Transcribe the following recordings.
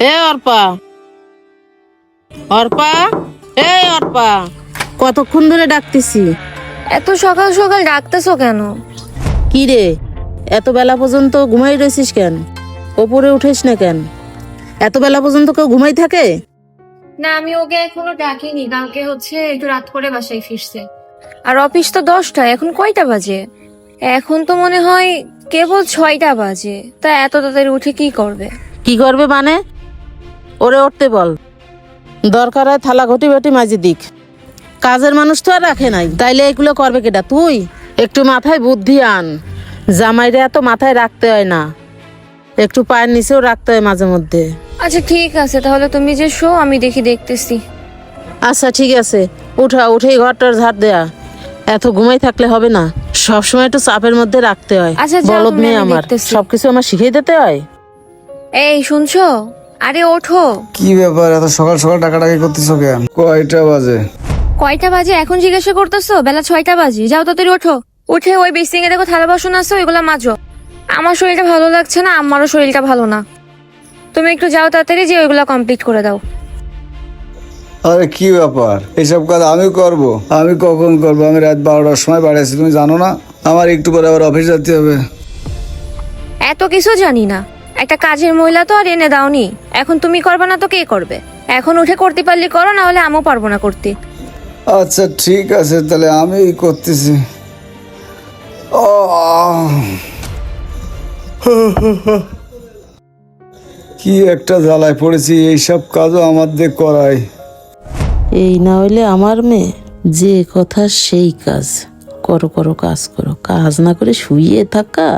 এ অর্পা। অর্পা এই অর্পা। কতক্ষণ ধরে ডাকতেছি? এত সকাল সকাল ডাকতেছো কেন? কি রে? এত বেলা পর্যন্ত ঘুমাই রয়েছিস কেন? ওপরে উঠিস না কেন? এত বেলা পর্যন্ত কেউ ঘুমাই থাকে? না আমি ওকে এখনও ডাকিনি। কালকে হচ্ছে একটু রাত করে বাসায় ফিরছে। আর অফিস তো দশটা এখন কয়টা বাজে? এখন তো মনে হয় কেবল ছয়টা বাজে। তা এত তাড়াতাড়ি উঠে কি করবে? কি করবে মানে? ওরে উঠতে বল। দরকার হয় থালা ঘটি বাটি মাঝে দিক। কাজের মানুষ তো আর রাখে নাই। তাইলে এগুলো করবে কেটা তুই? একটু মাথায় বুদ্ধি আন। জামাইরা এত মাথায় রাখতে হয় না। একটু পায়ের নিচেও রাখতে হয় মাঝে মধ্যে। আচ্ছা ঠিক আছে তাহলে তুমি যে শো আমি দেখি দেখতেছি। আচ্ছা ঠিক আছে। উঠা উঠেই ঘরটার ঝাড় দেয়া। এত ঘুমাই থাকলে হবে না। সবসময় একটু চাপের মধ্যে রাখতে হয়। আচ্ছা, যাও বলদ তুমি, মেয়ে আমি আমার। দেখতেছি। সবকিছু আমার শিখিয়ে দিতে হয়? এই শুনছো? আরে ওঠো। কি ব্যাপার এত সকাল সকাল ডাকাডাকি করতেছো কেন? কয়টা বাজে? কয়টা বাজে? এখন জিজ্ঞাসা করতেছো? বেলা ছয়টা বাজে। যাও তাড়াতাড়ি ওঠো। উঠে ওই বেসিং এ দেখো থালা বাসন আছে ওইগুলা মাজো। আমার শরীরটা ভালো লাগছে না আমারও শরীরটা ভালো না। তুমি একটু যাও তাড়াতাড়ি যে ওইগুলা কমপ্লিট করে দাও। আরে কি ব্যাপার? এসব কাজ আমি করব। আমি কখন করব? আমি রাত বারোটার সময় বাড়ি আছি তুমি জানো না? আমার একটু পরে আবার অফিস যেতে হবে। এত কিছু জানি না। একটা কাজের মহিলা তো আর এনে দাওনি। এখন তুমি করবে না তো কে করবে? এখন উঠে করতে পারলে করো না হলে আমিও পারব না করতে। আচ্ছা ঠিক আছে তাহলে আমি করতেছি। ও কি একটা জ্বালায় পড়েছি এইসব কাজও আমার দিয়ে করায়। এই না হইলে আমার মেয়ে যে কথা সেই কাজ। করো করো কাজ করো। কাজ না করে শুয়ে থাকা।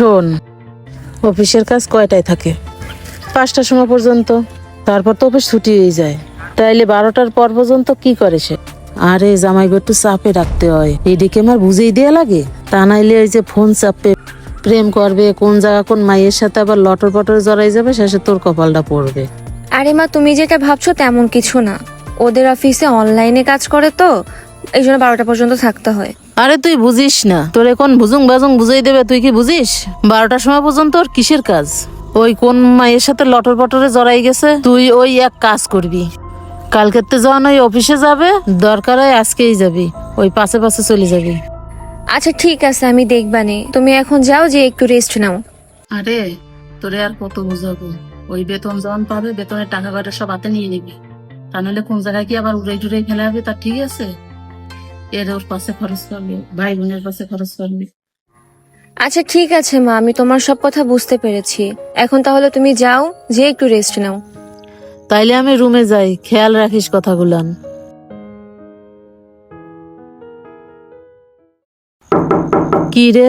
শোন, অফিসের কাজ কয়টায় থাকে? পাঁচটার সময় পর্যন্ত, তারপর তো অফিস ছুটি হয়ে যায়। তাইলে বারোটার পর পর্যন্ত কি করে সে? আরে জামাইগো একটু চাপে রাখতে হয়। এদিকে আমার বুঝেই দেয়া লাগে। তা নাইলে ওই যে ফোন চাপে প্রেম করবে, কোন জায়গা কোন মায়ের সাথে আবার লটর পটর জড়াই যাবে, শেষে তোর কপালটা পড়বে। আরে মা, তুমি যেটা ভাবছ তেমন কিছু না। ওদের অফিসে অনলাইনে কাজ করে তো এই জন্য বারোটা পর্যন্ত থাকতে হয়। আরে তুই বুঝিস না। তোর এখন বুঝুং বাজুং বুঝাই দেবে তুই কি বুঝিস? বারোটার সময় পর্যন্ত ওর কিসের কাজ? ওই কোন মায়ের সাথে লটর পটরে জড়াই গেছে তুই ওই এক কাজ করবি। কালকের তো যখন ওই অফিসে যাবে দরকার হয় আজকেই যাবি ওই পাশে পাশে চলে যাবি। আচ্ছা ঠিক আছে আমি দেখবানে। তুমি এখন যাও যে একটু রেস্ট নাও। আরে তোরে আর কত বুঝাবো? ওই বেতন যখন পাবে বেতনের টাকা কয়টা সব হাতে নিয়ে নিবি। তা নাহলে কোন জায়গায় কি আবার উড়াই টুড়াই ফেলে হবে তা ঠিক আছে? এর ওর পাশে খরচ করবি ভাই বোনের পাশে খরচ করবি। আচ্ছা ঠিক আছে মা আমি তোমার সব কথা বুঝতে পেরেছি। এখন তাহলে তুমি যাও যে একটু রেস্ট নাও। তাইলে আমি রুমে যাই খেয়াল রাখিস কথাগুলান কি রে?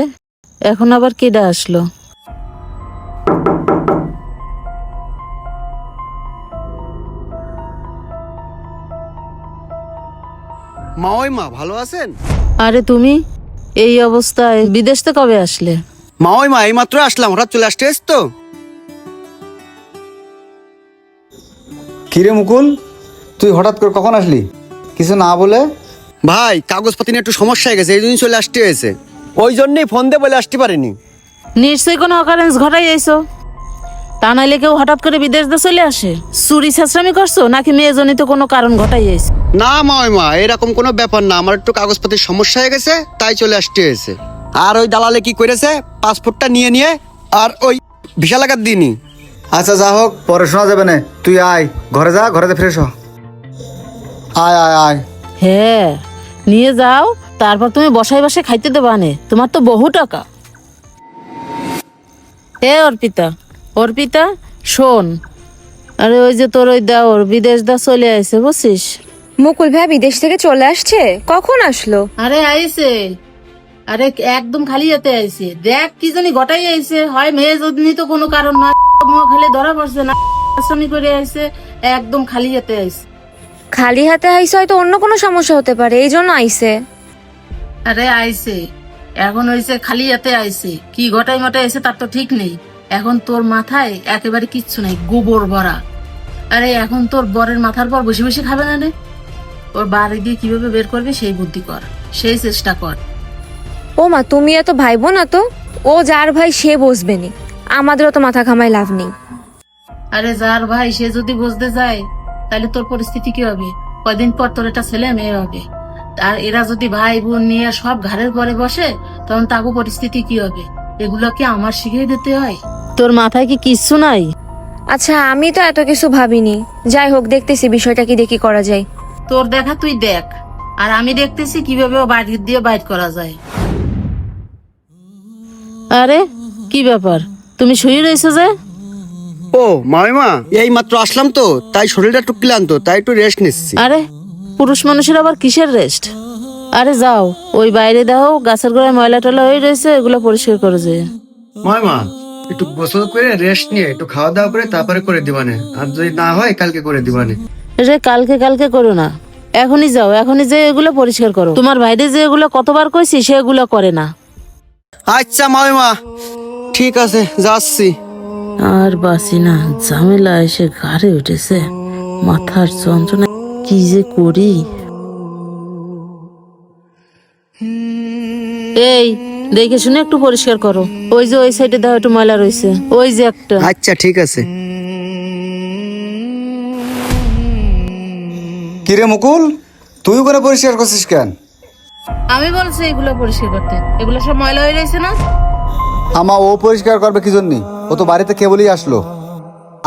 এখন আবার কেডা আসলো? মা ওই মা ভালো আছেন? আরে তুমি? এই অবস্থায় বিদেশ থেকে কবে আসলে? মা ওই মা এইমাত্র আসলাম হঠাৎ চলে আসতে এস তো? কিরে মুকুল? তুই হঠাৎ করে কখন আসলি? কিছু না বলে? ভাই কাগজপাতি নিয়ে একটু সমস্যা হয়ে গেছে এই জন্যই চলে আসতে হয়েছে। ওই জন্যই ফোন দিয়ে বলে আসতে পারিনি। নিশ্চয়ই কোনো অকারেন্স ঘটাই আইছো? তা নাইলে কেউ হঠাৎ করে বিদেশ দিয়ে চলে আসে? চুরি ছেঁচড়ামি করছ? নাকি মেয়েজনিত কোনো কারণ ঘটাই আইছে? না মা মা এরকম কোনো ব্যাপার না। আমার একটু কাগজপাতির সমস্যা হয়ে গেছে তাই চলে আসতে হয়েছে। আর ওই দালালে কি করেছে? পাসপোর্টটা নিয়ে নিয়ে আর ওই ভিসা লাগার দিনই আচ্ছা যা হোক পরে শোনা যাবে না। তুই আয় ঘরে যা ঘরেতে ফ্রেশ হ। আয় আয় আয়। হ্যাঁ নিয়ে যাও তারপর তুমি বসাই বসে খাইতে দেবা নে। তোমার তো বহু টাকা। এ অর্পিতা অর্পিতা শোন। আরে ওই যে তোর ওই দেওর বিদেশ দা চলে আইছে বুঝছিস? মুকুল ভাই বিদেশ থেকে চলে আসছে? কখন আসলো? আরে আইছে। আরে একদম খালি যেতে আইছে। দেখ কি জানি গটাই আইছে। হয় মেয়ে যদি তো কোনো কারণ না। মুখ খালি ধরা পড়ছে না। আসামি করে আইছে। একদম খালি যেতে আইছে। খালি হাতে আইসে হয়তো অন্য কোনো সমস্যা হতে পারে। এই জন্য আইসে আরে আইছে। এখন হয়েছে খালি হাতে আইছে। কি ঘটাই মটাই আইছে তার তো ঠিক নেই। এখন তোর মাথায় একেবারে কিচ্ছু নাই গোবর ভরা। আরে এখন তোর বরের মাথার পর বসে বসে খাবে না রে? ওর বাড়ি দিয়ে কীভাবে বের করবে সেই বুদ্ধি কর সেই চেষ্টা কর। ও মা তুমি এত ভাইবো না তো? ও যার ভাই সে বসবে নি। আমাদেরও তো মাথা খামায় লাভ নেই। আরে যার ভাই সে যদি বুঝতে যায় তাহলে তোর পরিস্থিতি কি হবে? কদিন পর তোর একটা ছেলে মেয়ে হবে। আর এরা যদি ভাই বোন নিয়ে সব ঘরের পরে বসে তখন তাকে পরিস্থিতি কি হবে? এগুলো কি আমার শিখিয়ে দিতে হয়? তোর মাথায় কি কিচ্ছু নাই? আচ্ছা আমি তো এত কিছু ভাবিনি। যাই হোক দেখতেছি বিষয়টা কি দেখি করা যায়। তোর দেখা তুই দেখ। আর আমি দেখতেছি কীভাবে ও বাড়ি দিয়ে বাইর করা যায়। আরে কি ব্যাপার? তুমি শুয়ে রয়েছো যে? ও মামিমা এই মাত্র আসলাম তো তাই শরীরটা একটু ক্লান্ত তাই একটু রেস্ট নিচ্ছি। আরে পুরুষ মানুষের আবার কিসের রেস্ট আরে যাও ওই বাইরে দাও গাছের গোড়ায় ময়লা টলা হয়ে রয়েছে এগুলো পরিষ্কার করে যে। মামিমা একটু গোসল করে রেস্ট নিয়ে একটু খাওয়া দাওয়া করে তারপরে করে দিবানে। আর যদি না হয় কালকে করে দিবানে। রে কালকে কালকে করো না। এখনই যাও এখনই যে এগুলো পরিষ্কার করো। তোমার ভাইরে যে এগুলো কতবার কইছি সেগুলো করে না। আচ্ছা মামিমা ঠিক আছে যাচ্ছি। আর বাসি না ঝামেলা এসে ঘাড়ে উঠেছে। মাথার যন্ত্রণা কি যে করি? এই দেখে শুনে একটু পরিষ্কার করো। ওই যে ওই সাইডে দাও একটু ময়লা রয়েছে। ওই যে একটা। আচ্ছা ঠিক আছে। কিরে মুকুল? তুই করে পরিষ্কার করছিস কেন? আমি বলছি এগুলো পরিষ্কার করতে। এগুলো সব ময়লা হয়ে রয়েছে না? আমা ও পরিষ্কার করবে কি জন্য ও তো বাড়িতে কেবলই আসলো।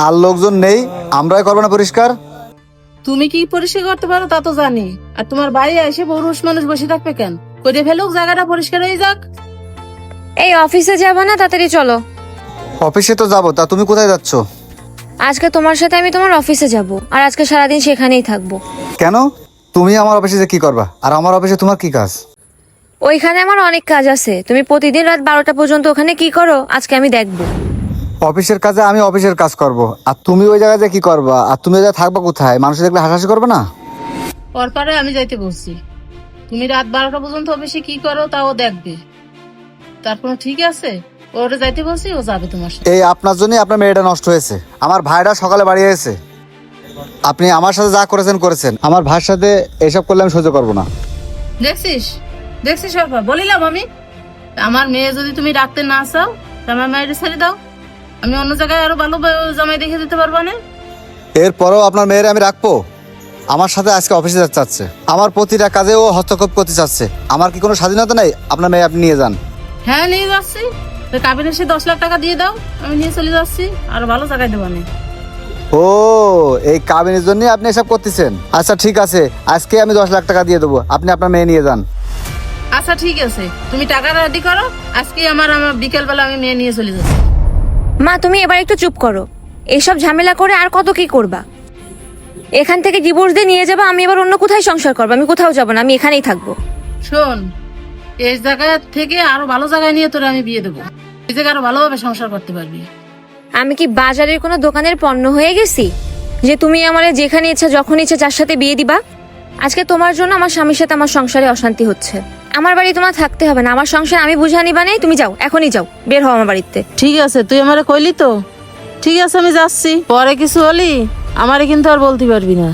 আর লোকজন নেই আমরাই করব না পরিষ্কার? তুমি কি পরিষ্কার করতে পারো তা তো জানি। আর তোমার বাড়ি এসে পুরুষ মানুষ বসে থাকবে কেন? করে ফেলুক জায়গাটা পরিষ্কার হয়ে যাক। এই অফিসে যাব না তাড়াতাড়ি চলো। অফিসে তো যাব তা তুমি কোথায় যাচ্ছ? আজকে তোমার সাথে আমি তোমার অফিসে যাব আর আজকে সারাদিন সেখানেই থাকব। কেন? তুমি আমার অফিসে যে কি করবা? আর আমার অফিসে তোমার কি কাজ? ওইখানে আমার অনেক কাজ আছে। তুমি প্রতিদিন রাত বারোটা পর্যন্ত ওখানে কি করো আজকে আমি দেখব। অফিসের কাজে আমি অফিসের কাজ করব। আর তুমি ওই জায়গায় যে কি করবা? আর তুমি ওই জায়গায় থাকবা কোথায়? মানুষ দেখলে হাসাহাসি করবে না? ওর পরে আমি যাইতে বলছি। তুমি রাত বারোটা পর্যন্ত অফিসে কি করো তাও দেখবে। তারপর ঠিক আছে? ওরে যাইতে বলছি ও যাবে তোমার সাথে। এই আপনার জন্যই আপনার মেয়েটা নষ্ট হয়েছে। আমার ভাইটা সকালে বাড়ি এসেছে আপনি আমার সাথে যা করেছেন করেছেন। আমার ভাইয়ের সাথে এসব করলে আমি সহ্য করব না। দেখছিস? দেখছিস সরকার বলিলাম আমি। আমার মেয়ে যদি তুমি রাখতে না চাও তা আমার মেয়ের ছেড়ে দাও। আমি অন্য জায়গায় আরও ভালো জামাই দেখে দিতে পারব না। এরপরেও আপনার মেয়ের আমি রাখব। আমার সাথে আজকে অফিসে যেতে চাচ্ছে আমার প্রতিটা কাজে ও হস্তক্ষেপ করতে চাচ্ছে। আমার কি কোনো স্বাধীনতা নেই? আপনার মেয়ে আপনি নিয়ে যান। হ্যাঁ নিয়ে যাচ্ছি। তো কাবিনে সে দশ লাখ টাকা দিয়ে দাও আমি নিয়ে চলে যাচ্ছি। আর ভালো জায়গায় দেবো না ও এই কাবিনের জন্য আপনি এসব করতেছেন? আচ্ছা ঠিক আছে। আজকে আমি দশ লাখ টাকা দিয়ে দেবো। আপনি আপনার মেয়ে নিয়ে যান। আচ্ছা ঠিক আছে। তুমি টাকা রেডি করো। আজকে আমার আমার বিকেলবেলা আমি মেয়ে নিয়ে চলে যাচ্ছি। মা তুমি এবার একটু চুপ করো। এসব ঝামেলা করে আর কত কি করবা? এখান থেকে ডিভোর্স দিয়ে নিয়ে যাব আমি এবার অন্য কোথায় সংসার করব? আমি কোথাও যাব না আমি এখানেই থাকব। শোন এই জায়গা থেকে আরও ভালো জায়গায় নিয়ে তোরে আমি বিয়ে দেবো। এই জায়গায় আরও ভালোভাবে সংসার করতে পারবি। আমি কি বাজারের কোনো দোকানের পণ্য হয়ে গেছি? যে তুমি আমার যেখানে ইচ্ছা যখন ইচ্ছা যার সাথে বিয়ে দিবা? আজকে তোমার জন্য আমার স্বামীর সাথে আমার সংসারে অশান্তি হচ্ছে। আমার বাড়ি তোমার থাকতে হবে না আমার সংসার আমি বুঝা নিবা নেই তুমি যাও এখনই যাও বের হও আমার বাড়িতে। ঠিক আছে তুই আমারে কইলি তো? ঠিক আছে আমি যাচ্ছি। পরে কিছু হলি আমারে কিন্তু আর বলতে পারবি না।